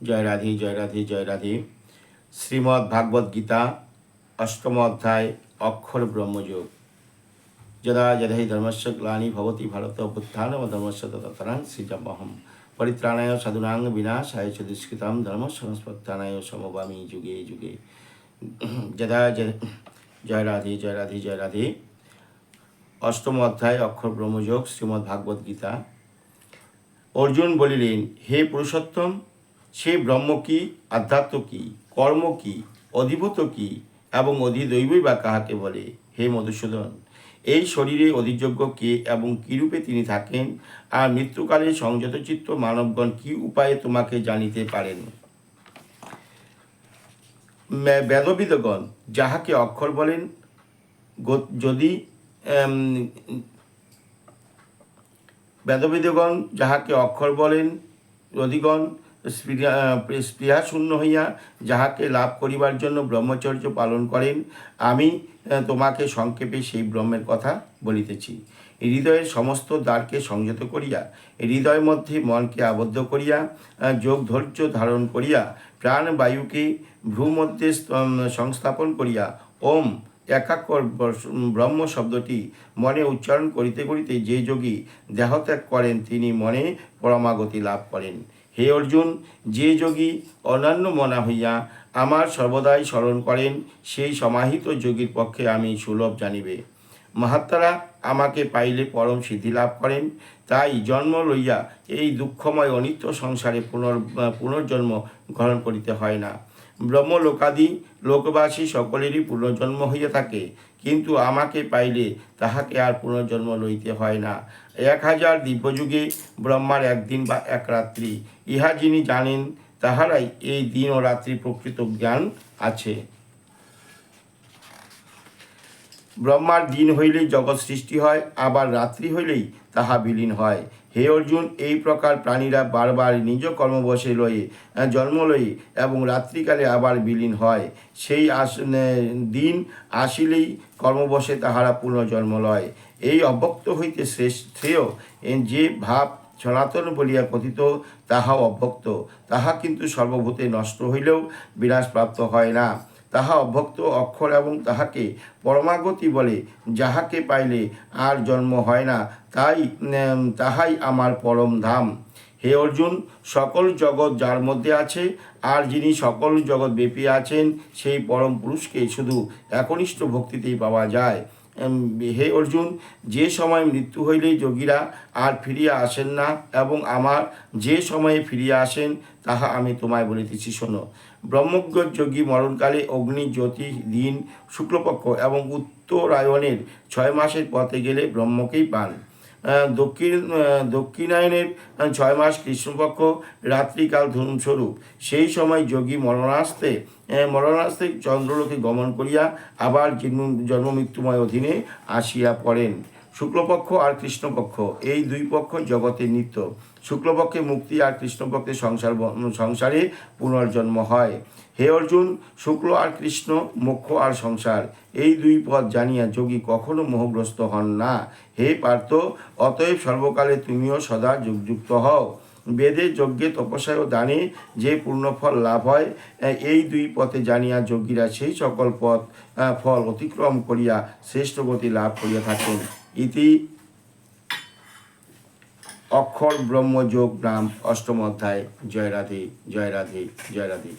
জয় রাধে জয় রাধে জয় রাধে। শ্রীমদ্ ভাগবত গীতা, অষ্টম অধ্যায়, অক্ষর ব্রহ্মযোগ। যদা যদহি ধর্মস্য গ্লানি ভবতি ভারত অভ্যুত্থান ধর্মস্য ততরাং শ্রীজমহম পরিত্রাণায় সাধুনাং বিনাশায় চ দুষ্কৃতাম ধর্ম সংস্পত্তানায় সমবামী যুগে যুগে। যদা জয় রাধে জয় রাধে জয় রাধে। অষ্টম অধ্যায়, অক্ষর ব্রহ্মযোগ, শ্রীমদ্ ভাগবত গীতা। অর্জুন বলিলেন, হে পুরুষোত্তম সে ব্রহ্ম কি, আধ্যাত্ম কি, কর্ম কি, অধিভূত কি এবং অধিদৈবই বা কাহাকে বলে? হে মধুসূদন, এই শরীরে অধিযোগ্য কে এবং কিরূপে তিনি থাকেন? আর মৃত্যুকালে সংযতচিত্ত মানবগণ কি উপায়ে তোমাকে জানিতে পারেন? বেদবিদগণ যাহাকে অক্ষর বলেন যদি বেদবিদগণ যাহাকে অক্ষর বলেন অধিগণ স্পৃহা শূন্য হইয়া যাহাকে লাভ করিবার জন্য ব্রহ্মচর্য পালন করেন, আমি তোমাকে সংক্ষেপে সেই ব্রহ্মের কথা বলিতেছি। হৃদয়ের সমস্ত দ্বারকে সংযত করিয়া হৃদয়ের মধ্যে মনকে আবদ্ধ করিয়া যোগ ধৈর্য ধারণ করিয়া প্রাণ বায়ুকে ভ্রূমধ্যে সংস্থাপন করিয়া, ওম একাকর ব্রহ্ম শব্দটি মনে উচ্চারণ করিতে করিতে যে যোগী দেহত্যাগ করেন, তিনি মনে পরমাগতি লাভ করেন। হে অর্জুন, যে যোগী অন্যান্য মনা হইয়া আমার সর্বদাই স্মরণ করেন, সেই সমাহিত যোগীর পক্ষে আমি সুলভ জানিবে। মহাত্মারা আমাকে পাইলে পরম সিদ্ধি লাভ করেন, তাই জন্ম লইয়া এই দুঃখময় অনিত্য সংসারে পুনর, পুনর্জন্ম গ্রহণ করিতে হয় না। ব্রহ্মলোকাদি, লোকবাসী সকলেরই পুনর্জন্ম হইয়া থাকে। কিন্তু আমাকে পাইলে তাহাকে আর পুনর্জন্ম লইতে হয় না। এক হাজার দিব্যযুগে ব্রহ্মার একদিন বা এক রাত্রি, ইহা যিনি জানেন, তাহারাই এই দিন ও রাত্রি প্রকৃত জ্ঞান আছে। ব্রহ্মার দিন হইলেই জগৎ সৃষ্টি হয়, আবার রাত্রি হইলেই তাহা বিলীন হয়। হে অর্জুন, এই প্রকার প্রাণীরা বারবার নিজ কর্মবশে লয়ে জন্ম লয়ে এবং রাত্রিকালে আবার বিলীন হয়। সেই আস দিন আসিলেই কর্মবশে তাহারা পুনর্জন্ম লয়। এই অব্যক্ত হইতে শ্রেয় যে ভাব সনাতন বলিয়া কথিত তাহা অব্যক্ত। তাহা কিন্তু সর্বভূতে নষ্ট হইলেও বিনাশপ্রাপ্ত হয় না। তাহা অভক্ত অক্ষর এবং তাহাকে পরমাগতি বলে, যাহাকে পাইলে আর জন্ম হয় না, তাই তাহাই আমার পরম ধাম। হে অর্জুন, সকল জগৎ যার মধ্যে আছে, আর যিনি সকল জগৎ ব্যাপী আছেন, সেই পরম পুরুষকে শুধু একনিষ্ঠ ভক্তিতেই পাওয়া যায়। হে অর্জুন, যে সময় মৃত্যু হইলে যোগীরা আর ফিরিয়া আসেন না এবং আমার যে সময়ে ফিরিয়া আসেন, তাহা আমি তোমায় বলিতেছি, শোনো। ব্রহ্মজ্ঞ যোগী মরণকালে অগ্নি, জ্যোতি, দিন, শুক্লপক্ষ এবং উত্তরায়ণের ছয় মাসের পথে গেলে ব্রহ্মকেই পান। দক্ষিণ দক্ষিণায়নের ছয় মাস কৃষ্ণপক্ষ রাত্রিকাল ধনুস্বরূপ। সেই সময় যোগী মরণাস্তে মরণাস্তে চন্দ্রলোকে গমন করিয়া আবার জন্ম জন্ম মৃত্যুময় অধীনে আসিয়া পড়েন। শুক্লপক্ষ আর কৃষ্ণপক্ষ, এই দুই পক্ষ জগতে নিত্য। শুক্লপক্ষে মুক্তি আর কৃষ্ণপক্ষে সংসার সংসারে পুনর্জন্ম হয়। হে অর্জুন, শুক্ল আর কৃষ্ণ, মোক্ষ আর সংসার, এই দুই পথ জানিয়া যোগী কখনো মোহগ্রস্ত হন না। হে পার্থ, অতএব সর্বকালে তুমিও সদা যুগযুক্ত হও। বেদে যজ্ঞে তপস্যায় ও দানে যে পূর্ণফল লাভ হয় এই দুই পথে জানিয়া যোগীরা সেই সকল পথ ফল অতিক্রম করিয়া শ্রেষ্ঠ গতি লাভ করিয়া থাকেন। ইতি অক্ষর ব্রহ্মযোগ নাম অষ্টম অধ্যায়, জয় রাধে জয় রাধে জয় রাধে।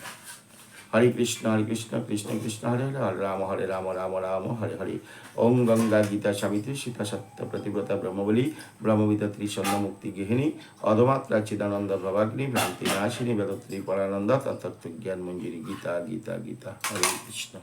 হরে কৃষ্ণ হরে কৃষ্ণ কৃষ্ণ কৃষ্ণ, হরে হরে হরে রাম হরে রাম রাম রাম, হরে হরে। ওং গঙ্গা গীতা সাবিত্রী সীতা সত্য প্রতিব্রতা ব্রহ্মবলী ব্রহ্মবিদ্যা ত্রিসন্ন মুক্তি গৃহিণী, অধমাত্রা চিদানন্দ প্রভাগ্নি ভ্রান্তি নাশিনী, বেদত্রী পরানন্দ তত্ত্ব জ্ঞান মঞ্জুরি গীতা গীতা গীতা। হরে কৃষ্ণ।